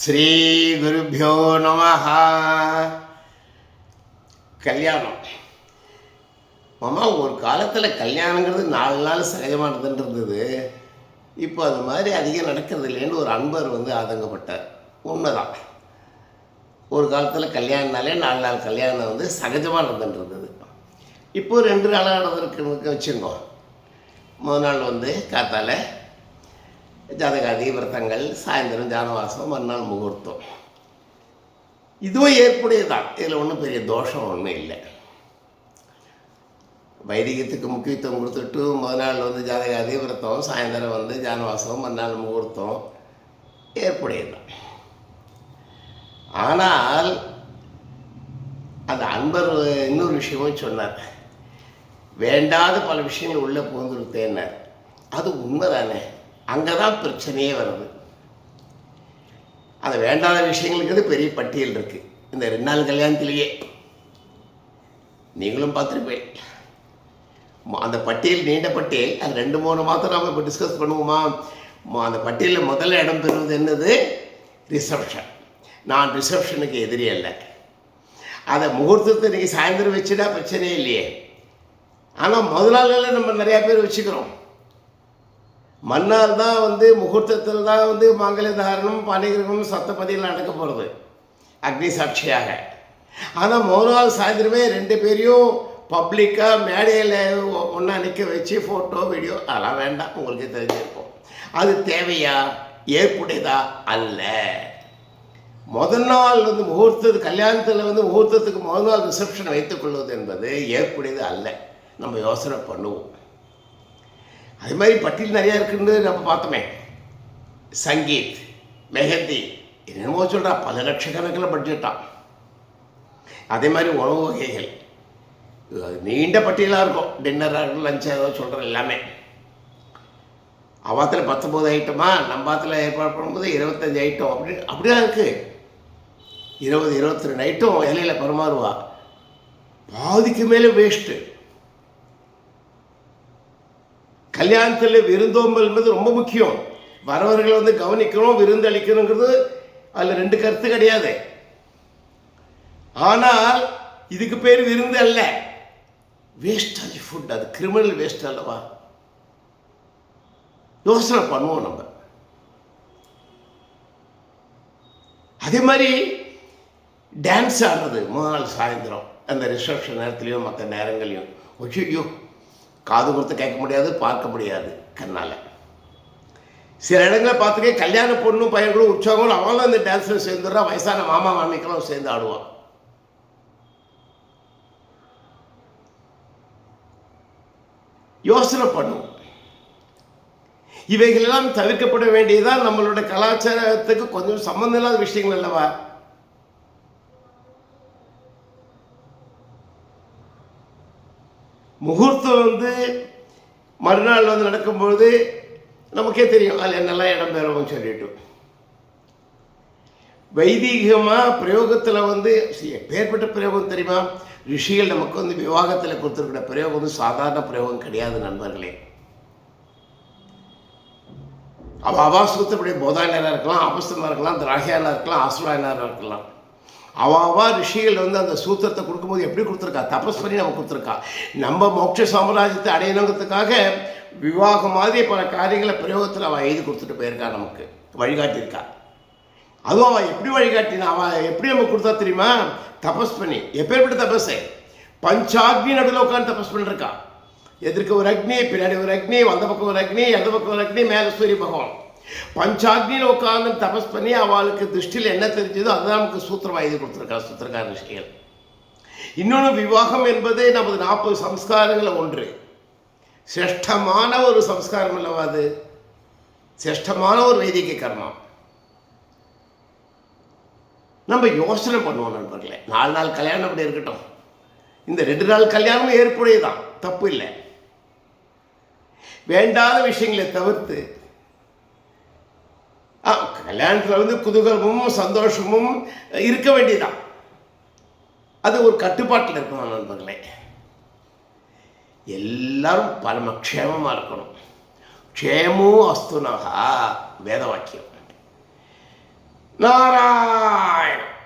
ஸ்ரீ குருபியோ நம கல்யாணம். மாமா ஒரு காலத்தில் கல்யாணங்கிறது நாலு நாள் சகஜமாக இருந்துருந்தது இருந்தது இப்போ அது மாதிரி அதிகம் நடக்கிறது இல்லைன்னு ஒரு அன்பர் வந்து ஆதங்கப்பட்டார். உண்மைதான். ஒரு காலத்தில் கல்யாணம்னாலே நாலு நாள் கல்யாணம் வந்து சகஜமாக நடந்துட்டுருந்தது இருந்தது இப்போ ரெண்டு நாளாக நடந்திருக்குன்னு வச்சுருந்தோம் முதல் நாள் வந்து காத்தால ஜாதகாதி விரதங்கள் சாயந்தரம் ஜானவாசம் மறுநாள் முகூர்த்தம். இதுவும் ஏற்புடையதான் இதில் ஒன்றும் பெரிய தோஷம் ஒன்றும் இல்லை. வைதிகத்துக்கு முக்கியத்துவம் கொடுத்துட்டு முதல் நாள் வந்து ஜாதக அதிவிரத்தம் சாயந்தரம் வந்து ஜானவாசம் மறுநாள் முகூர்த்தம் ஏற்புடையதான் ஆனால் அந்த அன்பர் இன்னொரு விஷயமும் சொன்னார். வேண்டாத பல விஷயங்கள் உள்ளே புகுந்துருத்தேன்னார் அது உண்மைதானே? அங்கே தான் பிரச்சனையே வருது. அது வேண்டாத விஷயங்களுக்கு பெரிய பட்டியல் இருக்குது இந்த ரெண்டு நாள் கல்யாணத்திலேயே. நீங்களும் பார்த்துருப்பேன் அந்த பட்டியல் நீண்ட பட்டியல் அது ரெண்டு மூணு மாதம் நாம் இப்போ டிஸ்கஸ் பண்ணுவோமா? அந்த பட்டியலில் முதல்ல இடம் பெறுவது என்னது? ரிசப்ஷன் நான் ரிசப்ஷனுக்கு எதிரி அல்ல. அதை முகூர்த்தத்தை நீங்கள் சாயந்தரம் வச்சுட்டா பிரச்சனையே இல்லையே. ஆனால் முதல் நம்ம நிறையா பேர் வச்சுக்கிறோம். மன்னார் தான் வந்து முகூர்த்தத்தில் தான் வந்து மாங்கல்ய தாரணம் பாணிகிரகம் சத்தப்பதியில் நடக்க போகிறது அக்னி சாட்சியாக. ஆனால் முதல் நாள் சாயந்தரமே ரெண்டு பேரையும் பப்ளிக்காக மேடையில் ஒன்றா நிற்க வச்சு ஃபோட்டோ வீடியோ அதெல்லாம் வேண்டாம். உங்களுக்கு தெரிஞ்சிருக்கும். அது தேவையா? ஏற்புடையதா? அல்ல. முதல் நாள் வந்து முகூர்த்தத்து கல்யாணத்தில் வந்து முகூர்த்தத்துக்கு முதல் நாள் ரிசப்ஷன் வைத்துக்கொள்வது என்பது ஏற்புடையது அல்ல. நம்ம யோசனை பண்ணுவோம். அது மாதிரி பட்டியல் நிறையா இருக்குன்னு நம்ம பார்த்தோமே. சங்கீத் மெஹந்தி என்னென்னமோ சொல்கிறா பல லட்சக்கணக்கில் பட்ஜெட்டான் அதே மாதிரி உணவு வகைகள். அது நீண்ட பட்டியலாக இருக்கும். டின்னராக இருக்கும் லஞ்ச் ஏதோ சொல்கிற எல்லாமே. அவாத்தில் பத்தொம்போது ஐட்டமா நம்ம ஆத்தில் ஏற்பாடு பண்ணும்போது இருபத்தஞ்சி ஐட்டம் அப்படி அப்படிதான் இருக்குது இருபது இருபத்தி ரெண்டு ஐட்டம் இலையில் பரிமாறுவா. பாதிக்கு மேலே வேஸ்ட்டு கல்யாணத்தில் விருந்தோம்பல் என்பது ரொம்ப முக்கியம். வரவர்களை வந்து கவனிக்கணும் விருந்து அளிக்கணுங்கிறது அதில் ரெண்டு கருத்து கிடையாது. ஆனால் இதுக்கு பேர் விருந்து அல்ல. வேஸ்டாஜ் ஃபுட் அது கிரிமினல் வேஸ்ட் அல்லவா? யோசனை பண்ணுவோம் நம்ம. அதே மாதிரி டான்ஸ் ஆடுறது. முதல் நாள் சாயந்தரம். அந்த ரிசப்ஷன் நேரத்துலையும் மற்ற நேரங்களையும் ஐயோ காது கொடுத்து கேட்க முடியாது பார்க்க முடியாது கண்ணால். சில இடங்களில் பார்த்துக்க கல்யாண பொண்ணும் பையன்களும் உற்சாகங்களும் அவங்களும் அந்த டான்ஸில் சேர்ந்துடுறா வயசான மாமா மாமிக்கெல்லாம் சேர்ந்து ஆடுவான். யோசனை பண்ணுவோம் இவைகளெல்லாம் தவிர்க்கப்பட வேண்டியதான் நம்மளோட கலாச்சாரத்துக்கு கொஞ்சம் சம்மந்தம் இல்லாத விஷயங்கள் அல்லவா? முகூர்த்தம் வந்து மறுநாள் வந்து நடக்கும்பொழுது நமக்கே தெரியும் அதில் என்னெல்லாம் இடம் பெறுவோம்னு சொல்லிட்டு. வைதீகமாக பிரயோகத்தில் வந்து பேர்பட்ட பிரயோகம் தெரியுமா? ரிஷிகள் நமக்கு வந்து விவாகத்தில் கொடுத்துருக்கிற பிரயோகம் வந்து சாதாரண பிரயோகம் கிடையாது நண்பர்களே. அவள் அவா சூத்தப்படி இருக்கலாம் அபஸ்தமாக இருக்கலாம் திராகியாலாக இருக்கலாம் ஆசுராயனாக இருக்கலாம். அவாவா ரிஷிகள் வந்து அந்த சூத்திரத்தை கொடுக்கும்போது எப்படி கொடுத்துருக்கா? தபஸ் பண்ணி நம்ம கொடுத்துருக்கா. நம்ம மோட்ச சாம்ராஜ்யத்தை அடையணுங்கிறதுக்காக விவாகம் மாதிரி பல காரியங்களை பிரயோகத்தில் அவள் எழுதி கொடுத்துட்டு போயிருக்கா நமக்கு. வழிகாட்டியிருக்கா. அதுவும் அவள் எப்படி வழிகாட்டினா அவள் எப்படி நமக்கு கொடுத்தா தெரியுமா? தபஸ் பண்ணி எப்பேற்பட்ட தபஸு? பஞ்சாக்னி நடுவில் உட்காந்து தபஸ் பண்ணிருக்கா எதிர்க்க ஒரு அக்னி பின்னாடி ஒரு அக்னி வந்த பக்கம் ஒரு அக்னி எந்த பக்கம் ஒரு அக்னி மேலே சூரிய பகவான். பஞ்சாக்னியில் உட்கார்ந்து தபஸ் பண்ணி அவளுக்கு திருஷ்டியில் என்ன தெரிஞ்சதோ அதுதான் நமக்கு சூத்திரமாக எழுதி கொடுத்துருக்கா சூத்திரக்கார ரிஷிகள். இன்னொன்று விவாகம் என்பது நமது நாற்பது சம்ஸ்காரங்களில் ஒன்று. சிரஷ்டமான ஒரு சம்ஸ்காரம் அல்லவா அது? சிரஷ்டமான ஒரு வைதிக கர்மம் நம்ம யோசனை பண்ணுவோம் நண்பர்களே. நாலு நாள் கல்யாணம் அப்படி இருக்கட்டும். இந்த ரெண்டு நாள் கல்யாணமும் ஏற்புடையதான் தப்பு இல்லை. வேண்டாத விஷயங்களை தவிர்த்து கல்யாணத்தில் வந்து குதூகலமும் சந்தோஷமும் இருக்க வேண்டியதான் அது ஒரு கட்டுப்பாட்டில் இருக்கணும் நண்பர்களே. எல்லாரும் பரமக்ஷேமமாக இருக்கணும். க்ஷேமோ அஸ்துனகா வேத வாக்கியம் நாராயணம்.